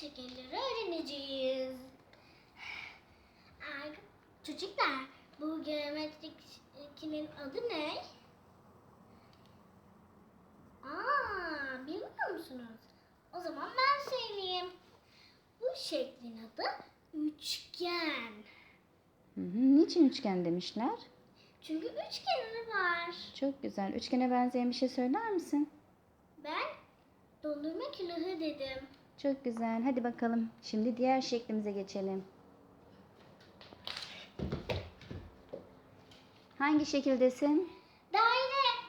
şekilleri öğreneceğiz. Ar- Çocuklar, bu geometrik ikinin adı ne? Aa, bilmiyor musunuz? O zaman ben söyleyeyim. Bu şeklin adı üçgen. Hı hı. Niçin üçgen demişler? Çünkü üç kenarı var. Çok güzel. Üçgene benzeyen bir şey söyler misin? Ben dondurma külahı dedim. Çok güzel. Hadi bakalım. Şimdi diğer şeklimize geçelim. Hangi şekildesin? Daire.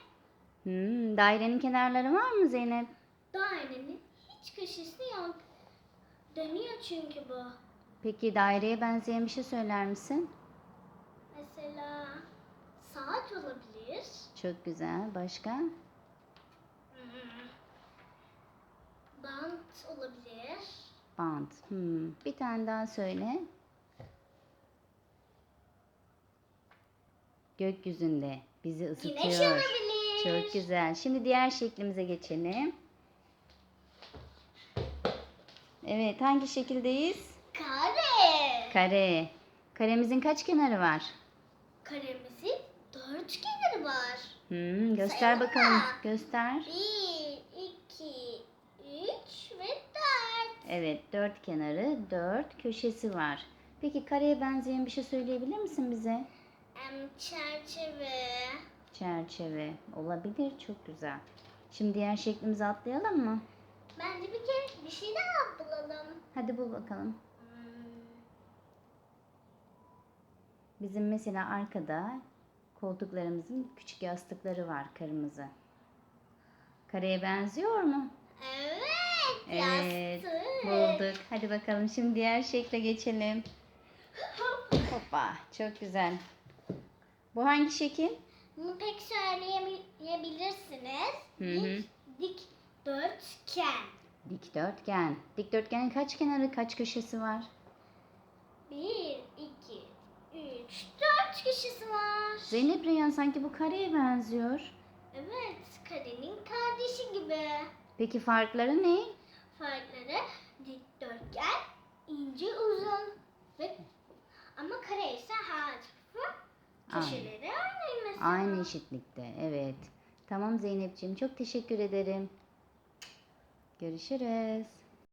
Hmm, dairenin kenarları var mı Zeynep? Dairenin hiç köşesi yok. Dönüyor çünkü bu. Peki daireye benzeyen bir şey söyler misin? Mesela saat olabilir. Çok güzel. Başka? Hmm. Bant olabilir. Bant. Hmm. Bir tane daha söyle. Gökyüzünde bizi Güneş ısıtıyor. olabilir. Çok güzel. Şimdi diğer şeklimize geçelim. Evet, hangi şekildeyiz? Kare. Kare. Karemizin kaç kenarı var? Karemizin dört kenarı var. Hmm, göster Sayalım bakalım. mı? Göster. Bir, iki, üç ve dört. Evet, dört kenarı, dört köşesi var. Peki kareye benzeyen bir şey söyleyebilir misin bize? Çerçeve. Çerçeve. Olabilir. Çok güzel. Şimdi diğer şeklimize atlayalım mı? Bence bir kere bir şey daha bulalım. Hadi bul bakalım. Hmm, Bizim mesela arkada koltuklarımızın küçük yastıkları var kırmızı. Kareye benziyor mu? Evet, Evet. yastık. Bulduk. Hadi bakalım şimdi diğer şekle geçelim. Hoppa. Çok güzel. Bu hangi şekil? Bunu pek söyleyebilirsiniz. Hı hı. Dik, dik dörtgen. Dikdörtgen. Dikdörtgenin kaç kenarı, kaç köşesi var? Bir, iki, üç, dört kişisi var. Zeynep Reyhan sanki bu kareye benziyor. Evet, karenin kardeşi gibi. Peki farkları ne? Farkları köşeleri aynı mesela. Aynı eşitlikte. Evet. Tamam Zeynep'ciğim çok teşekkür ederim. Görüşürüz.